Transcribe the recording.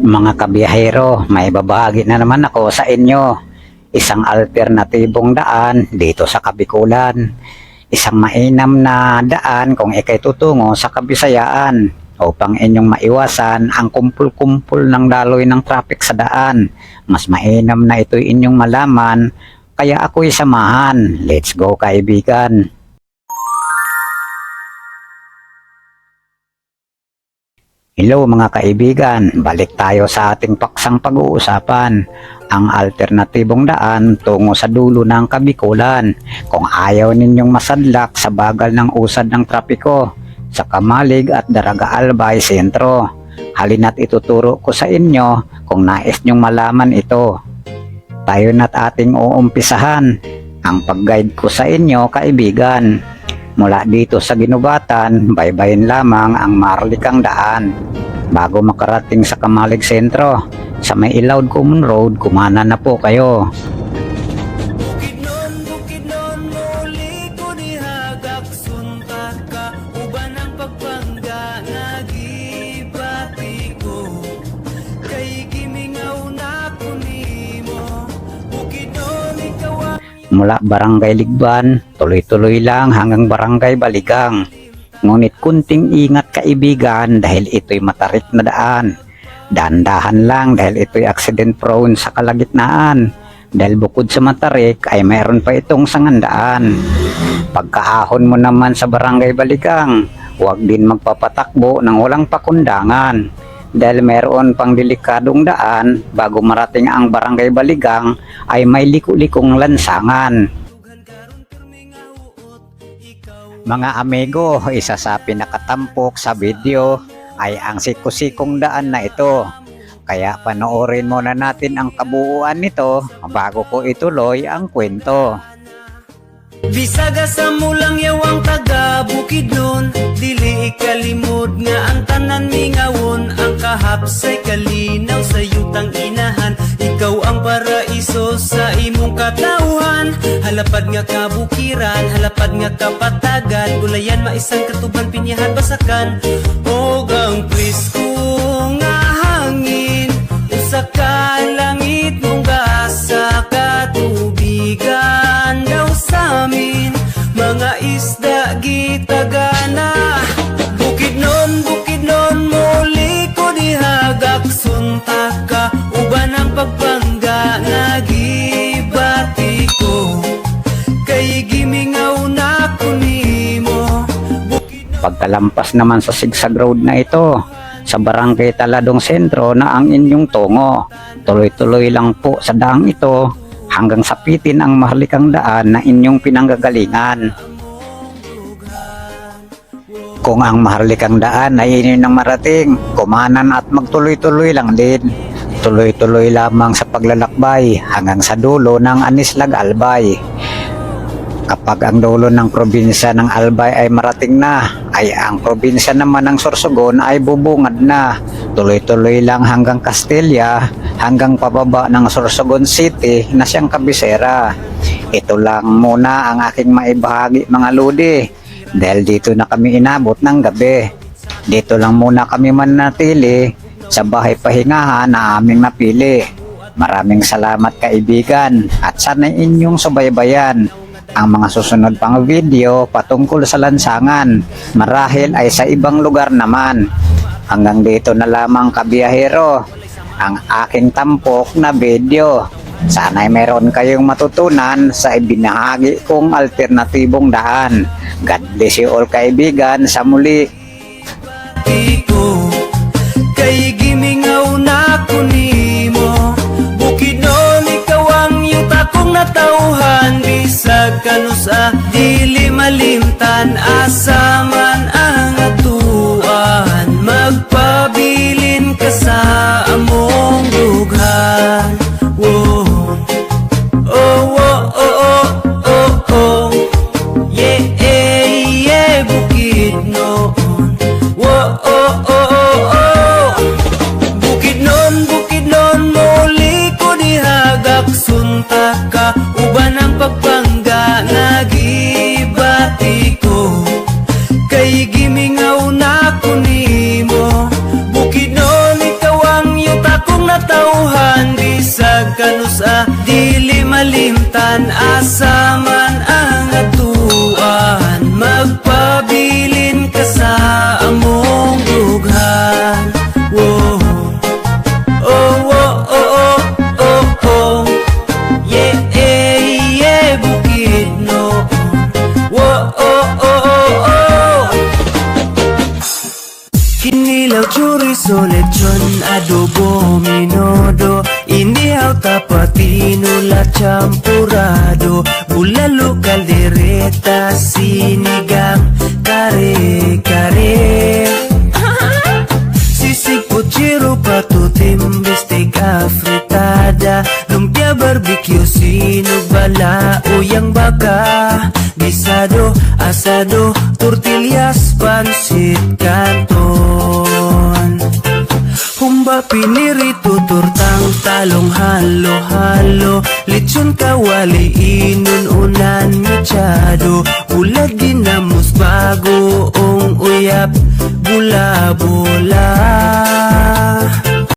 Mga kabiyahero, may babahagi na naman ako sa inyo. Isang alternatibong daan dito sa Kabikulan. Isang mainam na daan kung ikay tutungo sa Kabisayaan upang inyong maiwasan ang kumpul-kumpul ng daloy ng traffic sa daan. Mas mainam na ito inyong malaman, kaya ako'y samahan. Let's go kaibigan! Hello mga kaibigan, balik tayo sa ating paksang pag-uusapan, ang alternatibong daan tungo sa dulo ng Kabikulan. Kung ayaw ninyong masadlak sa bagal ng usad ng trapiko sa Kamalig at Daraga Albay Sentro, halina't ituturo ko sa inyo kung nais nyong malaman ito. Tayo na't ating uumpisahan ang pag-guide ko sa inyo kaibigan. Mula dito sa ginubatan, baybayin lamang ang marlikang daan. Bago makarating sa Kamalig Sentro, sa may Ilawd Common Road, kumana na po kayo. Mula Barangay Ligban, tuloy-tuloy lang hanggang Barangay Baligang. Ngunit kunting ingat kaibigan dahil ito'y matarik na daan. Dahan-dahan lang dahil ito'y accident prone sa kalagitnaan. Dahil bukod sa matarik ay mayroon pa itong sangandaan. Pagkaahon mo naman sa Barangay Baligang, huwag din magpapatakbo ng walang pakundangan. Dahil mayroon pang delikadong daan bago marating ang Barangay Baligang ay may liku-likong lansangan. Mga amigo, isa sa pinakatampok sa video ay ang sikusikong daan na ito. Kaya panoorin muna natin ang kabuuan nito bago ko ituloy ang kwento. Bisaga sa mulang yawang taga Halapad nga kabukiran, halapad nga kapatagan. Gulayan maisang katuban pinyahan basakan Og ang presko nga hangin Usa Pagkalampas naman sa sigsag road na ito, sa barangay Taladong Sentro na ang inyong tungo. Tuloy-tuloy lang po sa daang ito hanggang sapitin ang mahalikang daan na inyong pinanggagalingan. Kung ang maharlikang daan ay inyo nang marating, kumanan at magtuloy-tuloy lang din. Tuloy-tuloy lamang sa paglalakbay hanggang sa dulo ng Anislag Albay. Kapag ang dulo ng probinsya ng Albay ay marating na, ay ang probinsya naman ng Sorsogon ay bubungad na. Tuloy-tuloy lang hanggang Castilla, hanggang pababa ng Sorsogon City na siyang kabisera. Ito lang muna ang aking maibahagi mga ludi dahil dito na kami inabot ng gabi. Dito lang muna kami manatili sa bahay pahingahan na aming napili. Maraming salamat kaibigan at sana inyong subaybayan ang mga susunod pang video patungkol sa lansangan. Marahil ay sa ibang lugar naman. Hanggang dito na lamang kabiyahero ang aking tampok na video. Sana'y meron kayong matutunan sa ibinahagi kong alternatibong daan. God bless you all kaibigan sa muli. Kay gimingaw na ko Bisag kanusa dili malimtan Asaman man asaman ang atuan Magpabilin ka sa among dughan Whoa. Oh, oh, oh, oh, oh, oh. Yeah, eh, yeah, bukid no Whoa, oh, oh, oh, oh. Kinilaw chorizo lechon adobo minodo Inihaw tapatino la champurado. Bulalo caldereta sinigang kare kare. Sisig puchero pato timbestek afritada. Lumpia barbecue sinog bala uyang baka. Gisado, asado, tortillas, pansit, canton Humba pinirito, talong halo-halo Lechon kawali, inun unan mechado Bulag ginamos bago ong uyap. Bula-bula